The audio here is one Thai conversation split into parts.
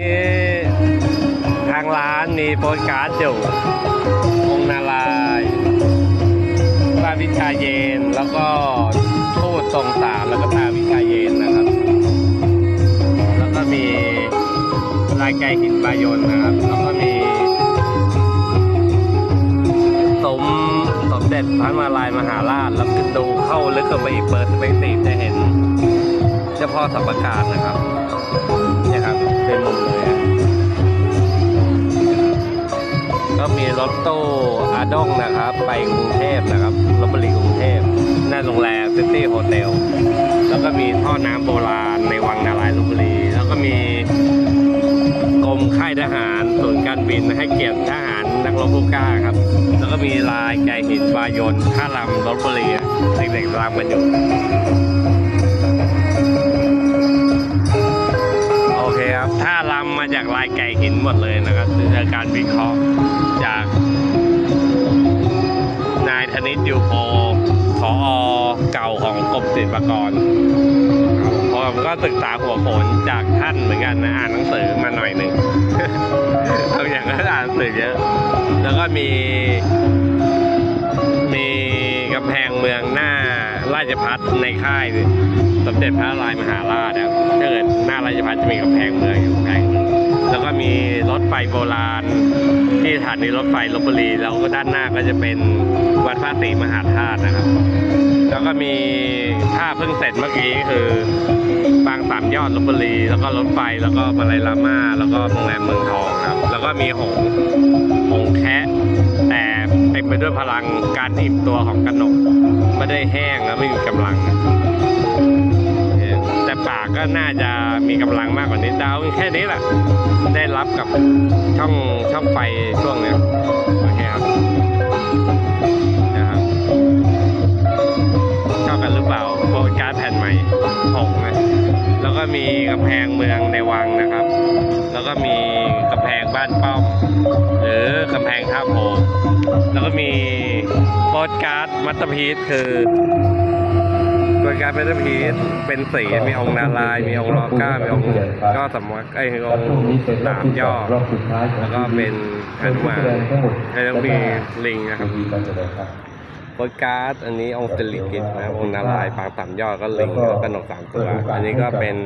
นี่ทางร้านมีโปสการ์ดอยู่องนารายพระวิชาเยนแล้วก็ทูตทรงสารแล้วก็พระวิชาเยนนะครับ แล้วก็มีลายไก่หินบายนนะครับ แล้วก็มีสมสมเด็จพระนารายมหาราชแล้วก็ดูเข้าลึกเข้าไปอีกเปิดสเปกตีจะเห็นเจ้าพ่อสัมปการนะครับ ไปกรุงเทพนะครับลบบุรีกรุงเทพหน้าโรงแรมซิตี้โฮเทลแล้วก็มีท่อน้ำโบราณในวังนารายลบบุรี แล้วก็มีกรมค่ายทหารศูนย์การบินให้เกียรติทหารนักรบผู้กล้าครับ แล้วก็มีลายไก่หินบายนท่าลำลบบุรีเด็กๆรำกันอยู่โอเคครับถ้าลำมาจากลายไก่หินหมดเลยนะครับคือการวิเคราะห์ ศิลปากรครับผมก็ศึกษาหัวโขนจากท่านเหมือนกันนะอ่านหนังสือมาหน่อยหนึ่งบางอย่างก็อ่านหนังสือเยอะ แล้วก็มี มีกำแพงเมืองหน้าราชพัฒในค่ายสมเด็จพระนารายมหาราชนะครับถ้าเกิดหน้าราชพัฒจะมีกำแพงเมืองอยู่กำแพงหนึ่ง แล้วก็มีรถไฟโบราณ ที่สถานีรถไฟลบบุรี แล้วก็ด้านหน้าก็จะเป็นวัดพระศรีมหาธาตุนะครับ แล้วก็มีท่าเพิ่งเสร็จเมื่อกี้คือบางสามยอดลบบุรี แล้วก็รถไฟแล้วก็มาลายลาม่าแล้วก็โรงแรมเมืองทองครับ แล้วก็มีหงหงแคะแต่เต็มไปด้วยพลังการอิ่มตัวของกระหนกไม่ได้แห้งแล้วไม่มีกำลังากก็น่าจะมีกำลังมากกว่านี้ดาวแค่นี้แหละได้รับกับช่องช่องไฟช่วงเนี้ยโอเคครับนะครับชอบกันหรือเปล่าโปรการ์ดแผ่นใหม่ผงนะแล้วก็มีกำแพงเมืองในวังนะครับ แล้วก็มีกำแพงบ้านป้อม หรือกำแพงท่าโพแล้วก็มีโปสการ์ดมัตเตอร์พีซคือ โปสการ์ดมัตเตอร์พีซเป็นสีมีองค์นารายณ์มีองค์รอก้ามีองค์ก็สมวักไอ้ยองค์สามยอดรอบสุดท้ายแล้วก็เป็นหนุมานทั้งหมดแล้วก็มีลิงนะครับมีการแสดงครับโปสการ์ดอันนี้องค์สิริกิตนะองค์นารายณ์ปางสามยอดก็ลิงแล้วก็กระหนกสามตัว อันนี้ก็เป็น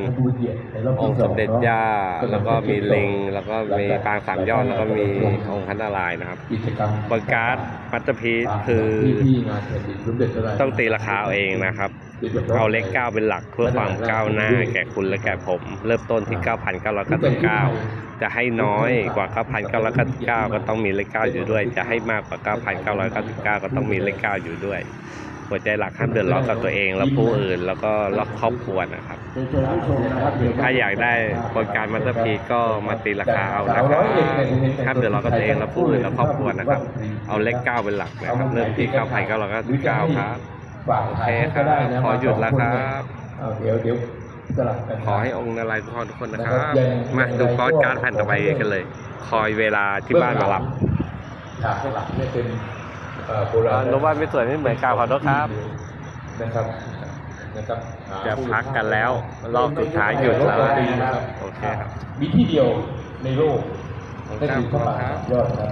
องค์สมเด็จย่าแล้วก็มีลิง แล้วก็มีปางสามยอดแล้วก็มีองค์พระนารายณ์นะครับกิจกรรมโปสการ์ดมัตเตอร์พีซคือที่งานแผ่นดินสมเด็จพระราชต้องตีราคาเอาเองนะครับ เอาเลขเก้าเป็นหลักเพื่อความก้าวหน้าแก่คุณและแก่ผม เริ่มต้นที่ 9,999 จะให้น้อยกว่า 9,999 ก็ต้องมีเลขเก้าอยู่ด้วย จะให้มากกว่า 9,999 ก็ต้องมีเลขเก้าอยู่ด้วยหัวใจหลักห้ามเดือดร้อนกับตัวเอง และผู้อื่นแล้วก็รอบครอบครัวนะครับ ถ้าอยากได้บริการมาสเตอร์พีก็มาตีราคาเอานะครับห้ามเดือดร้อนกับตัวเองและผู้อื่นและครอบครัวนะครับ เอาเลขเก้าเป็นหลักนะครับเริ่มที่9,999ครับโอเคครับ ขอหยุดแล้วครับเอาเดี๋ยวเดี๋ยวสลับกันขอให้องค์นารายณ์ทุกคนทุกคนนะครับ มาดูป๊อดการ์ดแผ่นต่อไปกันเลย คอยเวลาที่บ้านมารับฉากข้างหลังเนี่ยเป็นเอ่อโบราณรถบ้านไม่สวยไม่เหมือนเก่าขอโทษครับนะครับนะครับจะพักกันแล้ว รอบสุดท้ายหยุดแล้วนะครับโอเคครับมีที่เดียวในโลกขอบคุนั่ณนครับคือพระบาทสามยอดครับ